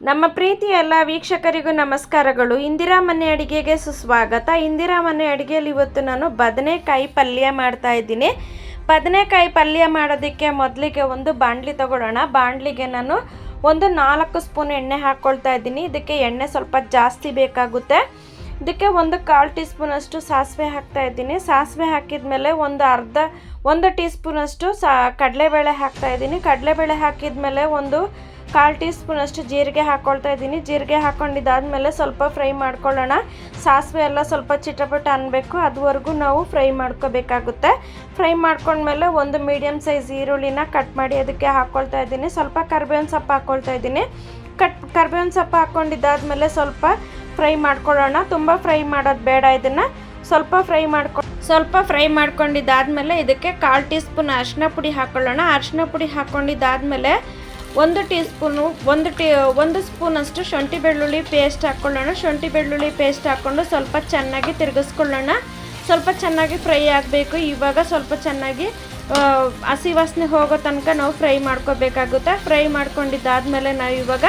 ನಮ್ಮ ಪ್ರೀತಿ ಎಲ್ಲ ವೀಕ್ಷಕರಿಗೂ ನಮಸ್ಕಾರಗಳು. ಇಂದಿರಾ ಮನೆ ಅಡಿಗೆಗೆ ಸುಸ್ವಾಗತ. ಇಂದಿರಾ ಮನೆ ಅಡಿಗೆಯಲ್ಲಿ ಇವತ್ತು ನಾನು ಬದನೆಕಾಯಿ ಪಲ್ಯ ಮಾಡ್ತಾ ಇದ್ದೀನಿ. ಬದನೆಕಾಯಿ ಪಲ್ಯ ಮಾಡೋದಕ್ಕೆ ಮೊದಲಿಗೆ ಒಂದು ಬಾಣಲಿ ತಗೊಳ್ಳೋಣ. ಬಾಣಲಿಗೆ ನಾನು ಒಂದು ನಾಲ್ಕು ಸ್ಪೂನ್ ಎಣ್ಣೆ ಹಾಕ್ಕೊಳ್ತಾ ಇದ್ದೀನಿ. ಇದಕ್ಕೆ ಎಣ್ಣೆ ಸ್ವಲ್ಪ ಜಾಸ್ತಿ ಬೇಕಾಗುತ್ತೆ. ಇದಕ್ಕೆ ಒಂದು ಕಾಲು ಟೀ ಸ್ಪೂನಷ್ಟು ಸಾಸಿವೆ ಹಾಕ್ತಾ ಇದ್ದೀನಿ. ಸಾಸಿವೆ ಹಾಕಿದ ಮೇಲೆ ಒಂದು ಅರ್ಧ, ಒಂದು ಟೀ ಸ್ಪೂನಷ್ಟು ಸಾ, ಕಡಲೆಬೇಳೆ ಹಾಕ್ತಾ ಇದ್ದೀನಿ. ಕಡಲೆಬೇಳೆ ಹಾಕಿದ ಮೇಲೆ ಒಂದು ಕಾಲು ಟೀ ಸ್ಪೂನಷ್ಟು ಜೀರಿಗೆ ಹಾಕ್ಕೊಳ್ತಾ ಇದ್ದೀನಿ. ಜೀರಿಗೆ ಹಾಕ್ಕೊಂಡಿದ್ದಾದಮೇಲೆ ಸ್ವಲ್ಪ ಫ್ರೈ ಮಾಡ್ಕೊಳ್ಳೋಣ. ಸಾಸಿವೆ ಎಲ್ಲ ಸ್ವಲ್ಪ ಚಿಟಪಟ ಅನ್ನಬೇಕು ಅದುವರೆಗೂ ನಾವು ಫ್ರೈ ಮಾಡ್ಕೋಬೇಕಾಗುತ್ತೆ. ಫ್ರೈ ಮಾಡ್ಕೊಂಡ್ಮೇಲೆ ಒಂದು ಮೀಡಿಯಮ್ ಸೈಜ್ ಈರುಳ್ಳಿನ ಕಟ್ ಮಾಡಿ ಅದಕ್ಕೆ ಹಾಕ್ಕೊಳ್ತಾ ಇದ್ದೀನಿ. ಸ್ವಲ್ಪ ಕರ್ಬೇವಿನ ಸೊಪ್ಪು ಹಾಕ್ಕೊಳ್ತಾ ಇದ್ದೀನಿ. ಕಟ್, ಕರ್ಬೇವಿನ ಸೊಪ್ಪು ಹಾಕ್ಕೊಂಡಿದ್ದಾದಮೇಲೆ ಸ್ವಲ್ಪ ಫ್ರೈ ಮಾಡ್ಕೊಳ್ಳೋಣ. ತುಂಬ ಫ್ರೈ ಮಾಡೋದು ಬೇಡ ಇದನ್ನು. ಸ್ವಲ್ಪ ಫ್ರೈ ಮಾಡ್ಕೊ, ಸ್ವಲ್ಪ ಫ್ರೈ ಮಾಡ್ಕೊಂಡಿದ್ದಾದಮೇಲೆ ಇದಕ್ಕೆ ಕಾಲು ಟೀ ಸ್ಪೂನ್ ಅರಿಶಿನ ಪುಡಿ ಹಾಕ್ಕೊಳ್ಳೋಣ ಅರಿಶಿನ ಪುಡಿ ಹಾಕ್ಕೊಂಡಿದ್ದಾದಮೇಲೆ ಒಂದು ಟೀ ಸ್ಪೂನು ಒಂದು ಟೀ, ಒಂದು ಸ್ಪೂನಷ್ಟು ಶುಂಠಿ ಬೆಳ್ಳುಳ್ಳಿ ಪೇಸ್ಟ್ ಹಾಕ್ಕೊಳ್ಳೋಣ ಶುಂಠಿ ಬೆಳ್ಳುಳ್ಳಿ ಪೇಸ್ಟ್ ಹಾಕ್ಕೊಂಡು ಸ್ವಲ್ಪ ಚೆನ್ನಾಗಿ ತಿರುಗಿಸ್ಕೊಳ್ಳೋಣ. ಸ್ವಲ್ಪ ಚೆನ್ನಾಗಿ ಫ್ರೈ ಆಗಬೇಕು. ಇವಾಗ ಸ್ವಲ್ಪ ಚೆನ್ನಾಗಿ ಹಸಿ ವಾಸನೆ ಹೋಗೋ ತನಕ ನಾವು ಫ್ರೈ ಮಾಡ್ಕೋಬೇಕಾಗುತ್ತೆ. ಫ್ರೈ ಮಾಡ್ಕೊಂಡಿದ್ದಾದಮೇಲೆ ನಾವು ಇವಾಗ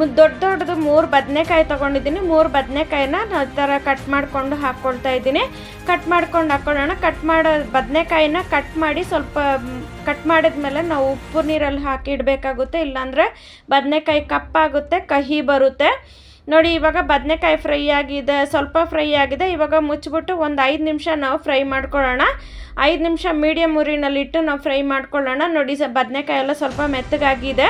ದೊಡ್ಡ ದೊಡ್ಡದು ಮೂರು ಬದನೆಕಾಯಿ ತೊಗೊಂಡಿದ್ದೀನಿ. ಮೂರು ಬದನೆಕಾಯಿನ ಈ ಥರ ಕಟ್ ಮಾಡಿಕೊಂಡು ಹಾಕ್ಕೊಳ್ತಾ ಇದ್ದೀನಿ. ಕಟ್ ಮಾಡ್ಕೊಂಡು ಹಾಕ್ಕೊಳ್ಳೋಣ ಕಟ್ ಮಾಡೋ ಬದನೆಕಾಯಿನ ಕಟ್ ಮಾಡಿ ಸ್ವಲ್ಪ ಕಟ್ ಮಾಡಿದ್ಮೇಲೆ ನಾವು ಉಪ್ಪು ನೀರಲ್ಲಿ ಹಾಕಿ ಇಡಬೇಕಾಗುತ್ತೆ. ಇಲ್ಲಾಂದರೆ ಬದನೆಕಾಯಿ ಕಪ್ಪಾಗುತ್ತೆ ಕಹಿ ಬರುತ್ತೆ. ನೋಡಿ, ಇವಾಗ ಬದನೆಕಾಯಿ ಫ್ರೈ ಆಗಿದೆ, ಸ್ವಲ್ಪ ಫ್ರೈ ಆಗಿದೆ. ಇವಾಗ ಮುಚ್ಚಿಬಿಟ್ಟು ಒಂದು ಐದು ನಿಮಿಷ ನಾವು ಫ್ರೈ ಮಾಡ್ಕೊಳ್ಳೋಣ. ಐದು ನಿಮಿಷ ಮೀಡಿಯಮ್ ಉರಿನಲ್ಲಿಟ್ಟು ನಾವು ಫ್ರೈ ಮಾಡ್ಕೊಳ್ಳೋಣ. ನೋಡಿ, ಸ ಬದನೆಕಾಯಿ ಎಲ್ಲ ಸ್ವಲ್ಪ ಮೆತ್ತಗಾಗಿದೆ.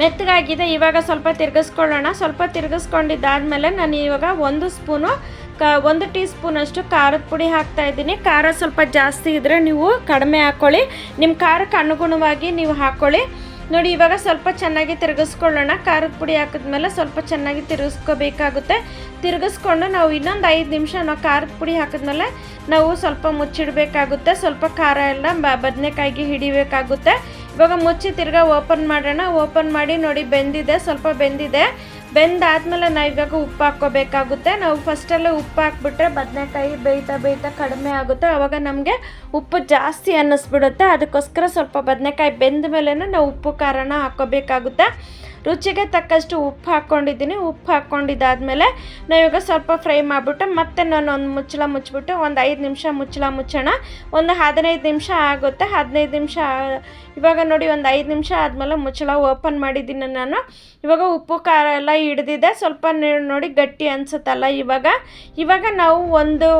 ಮೆತ್ತಗಾಗಿದೆ. ಇವಾಗ ಸ್ವಲ್ಪ ತಿರ್ಗಿಸ್ಕೊಳ್ಳೋಣ. ಸ್ವಲ್ಪ ತಿರುಗಿಸ್ಕೊಂಡಿದ್ದಾದಮೇಲೆ ನಾನು ಇವಾಗ ಒಂದು ಸ್ಪೂನು ಕ, ಒಂದು ಟೀ ಸ್ಪೂನಷ್ಟು ಖಾರದ ಪುಡಿ ಹಾಕ್ತಾ ಇದ್ದೀನಿ. ಖಾರ ಸ್ವಲ್ಪ ಜಾಸ್ತಿ ಇದ್ದರೆ ನೀವು ಕಡಿಮೆ ಹಾಕ್ಕೊಳ್ಳಿ ನಿಮ್ಮ ಖಾರಕ್ಕೆ ಅನುಗುಣವಾಗಿ ನೀವು ಹಾಕ್ಕೊಳ್ಳಿ ನೋಡಿ, ಇವಾಗ ಸ್ವಲ್ಪ ಚೆನ್ನಾಗಿ ತಿರುಗಿಸ್ಕೊಳ್ಳೋಣ. ಖಾರದ ಪುಡಿ ಹಾಕಿದ್ಮೇಲೆ ಸ್ವಲ್ಪ ಚೆನ್ನಾಗಿ ತಿರುಗಿಸ್ಕೋಬೇಕಾಗುತ್ತೆ. ತಿರುಗಿಸ್ಕೊಂಡು ನಾವು ಇನ್ನೊಂದು ಐದು ನಿಮಿಷ ನಾವು ಖಾರದ ಪುಡಿ ಹಾಕಿದ್ಮೇಲೆ ನಾವು ಸ್ವಲ್ಪ ಮುಚ್ಚಿಡಬೇಕಾಗುತ್ತೆ. ಸ್ವಲ್ಪ ಖಾರ ಎಲ್ಲ ಬದನೆಕಾಯಿಗೆ ಹಿಡಿಬೇಕಾಗುತ್ತೆ. ಇವಾಗ ಮುಚ್ಚಿ ತಿರ್ಗಾ ಓಪನ್ ಮಾಡೋಣ. ಓಪನ್ ಮಾಡಿ ನೋಡಿ ಬೆಂದಿದೆ, ಸ್ವಲ್ಪ ಬೆಂದಿದೆ. ಬೆಂದಾದ್ಮೇಲೆ ನಾವು ಇವಾಗ ಉಪ್ಪು ಹಾಕ್ಕೋಬೇಕಾಗುತ್ತೆ. ನಾವು ಫಸ್ಟಲ್ಲೇ ಉಪ್ಪು ಹಾಕ್ಬಿಟ್ರೆ ಬದನೆಕಾಯಿ ಬೇಯ್ತಾ ಬೇಯ್ತಾ ಕಡಿಮೆ ಆಗುತ್ತೆ. ಆವಾಗ ನಮಗೆ ಉಪ್ಪು ಜಾಸ್ತಿ ಅನ್ನಿಸ್ಬಿಡುತ್ತೆ. ಅದಕ್ಕೋಸ್ಕರ ಸ್ವಲ್ಪ ಬದನೆಕಾಯಿ ಬೆಂದ ಮೇಲೆ ನಾವು ಉಪ್ಪು ಖಾರನ ಹಾಕ್ಕೋಬೇಕಾಗುತ್ತೆ. ರುಚಿಗೆ ತಕ್ಕಷ್ಟು ಉಪ್ಪು ಹಾಕ್ಕೊಂಡಿದ್ದೀನಿ. ಉಪ್ಪು ಹಾಕ್ಕೊಂಡಿದ್ದಾದಮೇಲೆ ಇವಾಗ ಸ್ವಲ್ಪ ಫ್ರೈ ಮಾಡಿಬಿಟ್ಟು ಮತ್ತೆ ನಾನು ಒಂದು ಮುಚ್ಚಳ ಮುಚ್ಚಿಬಿಟ್ಟು ಒಂದು ಐದು ನಿಮಿಷ ಮುಚ್ಚಳ ಮುಚ್ಚೋಣ. ಒಂದು ಹದಿನೈದು ನಿಮಿಷ ಆಗುತ್ತೆ. ಹದಿನೈದು ನಿಮಿಷ, ಇವಾಗ ನೋಡಿ ಒಂದು ಐದು ನಿಮಿಷ ಆದಮೇಲೆ ಮುಚ್ಚಳ ಓಪನ್ ಮಾಡಿದ್ದೀನಿ ನಾನು. ಇವಾಗ ಉಪ್ಪು, ಖಾರ ಎಲ್ಲ ಹಿಡ್ದಿದೆ. ಸ್ವಲ್ಪ ನೋಡಿ ಗಟ್ಟಿ ಅನಿಸುತ್ತಲ್ಲ ಇವಾಗ. ಇವಾಗ ನಾವು ಒಂದು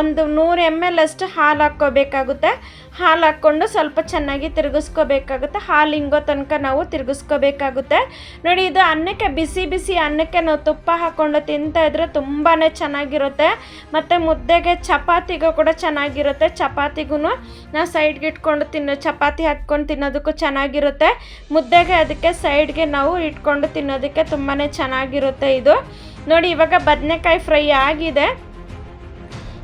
ಒಂದು ನೂರು ಎಂ ಎಲ್ ಅಷ್ಟು ಹಾಲು ಹಾಕ್ಕೋಬೇಕಾಗುತ್ತೆ. ಹಾಲು ಹಾಕ್ಕೊಂಡು ಸ್ವಲ್ಪ ಚೆನ್ನಾಗಿ ತಿರುಗಿಸ್ಕೋಬೇಕಾಗುತ್ತೆ. ಹಾಲು ಹಿಂಗೋ ತನಕ ನಾವು ತಿರುಗಿಸ್ಕೋಬೇಕಾಗುತ್ತೆ. ನೋಡಿ, ಇದು ಅನ್ನಕ್ಕೆ ಬಿಸಿ ಬಿಸಿ ಅನ್ನಕ್ಕೆ ನಾವು ತುಪ್ಪ ಹಾಕ್ಕೊಂಡು ತಿಂತಾ ಇದ್ರೆ ತುಂಬಾ ಚೆನ್ನಾಗಿರುತ್ತೆ. ಮತ್ತು ಮುದ್ದೆಗೆ ಚಪಾತಿಗೂ ಕೂಡ ಚೆನ್ನಾಗಿರುತ್ತೆ. ಚಪಾತಿಗೂ ನಾವು ಸೈಡ್ಗೆ ಇಟ್ಕೊಂಡು ತಿನ್ನೋ, ಚಪಾತಿ ಹಾಕ್ಕೊಂಡು ತಿನ್ನೋದಕ್ಕೂ ಚೆನ್ನಾಗಿರುತ್ತೆ. ಮುದ್ದೆಗೆ ಅದಕ್ಕೆ ಸೈಡ್ಗೆ ನಾವು ಇಟ್ಕೊಂಡು ತಿನ್ನೋದಕ್ಕೆ ತುಂಬಾ ಚೆನ್ನಾಗಿರುತ್ತೆ ಇದು. ನೋಡಿ, ಇವಾಗ ಬದನೆಕಾಯಿ ಫ್ರೈ ಆಗಿದೆ.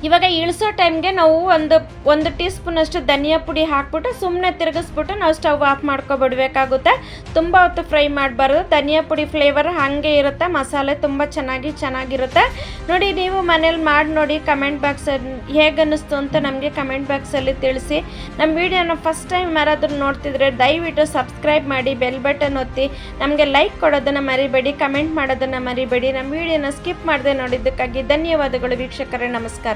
ಇವಾಗ ಇಳಿಸೋ ಟೈಮ್ಗೆ ನಾವು ಒಂದು ಒಂದು ಟೀ ಸ್ಪೂನಷ್ಟು ಧನಿಯಾ ಪುಡಿ ಹಾಕ್ಬಿಟ್ಟು ಸುಮ್ಮನೆ ತಿರುಗಿಸ್ಬಿಟ್ಟು ನಾವು ಸ್ಟವ್ ಆಫ್ ಮಾಡ್ಕೊಬಿಡ್ಬೇಕಾಗುತ್ತೆ ತುಂಬ ಹೊತ್ತು ಫ್ರೈ ಮಾಡಬಾರ್ದು. ಧನಿಯಾ ಪುಡಿ ಫ್ಲೇವರ್ ಹಾಗೆ ಇರುತ್ತೆ. ಮಸಾಲೆ ತುಂಬ ಚೆನ್ನಾಗಿ ಚೆನ್ನಾಗಿರುತ್ತೆ. ನೋಡಿ, ನೀವು ಮನೇಲಿ ಮಾಡಿ ನೋಡಿ ಕಮೆಂಟ್ ಬಾಕ್ಸ್ ಹೇಗೆ ಅನ್ನಿಸ್ತು ಅಂತ ನಮಗೆ ಕಮೆಂಟ್ ಬಾಕ್ಸಲ್ಲಿ ತಿಳಿಸಿ. ನಮ್ಮ ವಿಡಿಯೋನ ಫಸ್ಟ್ ಟೈಮ್ ಯಾರಾದರೂ ನೋಡ್ತಿದ್ರೆ ದಯವಿಟ್ಟು ಸಬ್ಸ್ಕ್ರೈಬ್ ಮಾಡಿ, ಬೆಲ್ ಬಟನ್ ಒತ್ತಿ. ನಮಗೆ ಲೈಕ್ ಕೊಡೋದನ್ನು ಮರಿಬೇಡಿ, ಕಮೆಂಟ್ ಮಾಡೋದನ್ನು ಮರಿಬೇಡಿ. ನಮ್ಮ ವಿಡಿಯೋನ ಸ್ಕಿಪ್ ಮಾಡದೆ ನೋಡಿದ್ದಕ್ಕಾಗಿ ಧನ್ಯವಾದಗಳು ವೀಕ್ಷಕರೇ. ನಮಸ್ಕಾರ.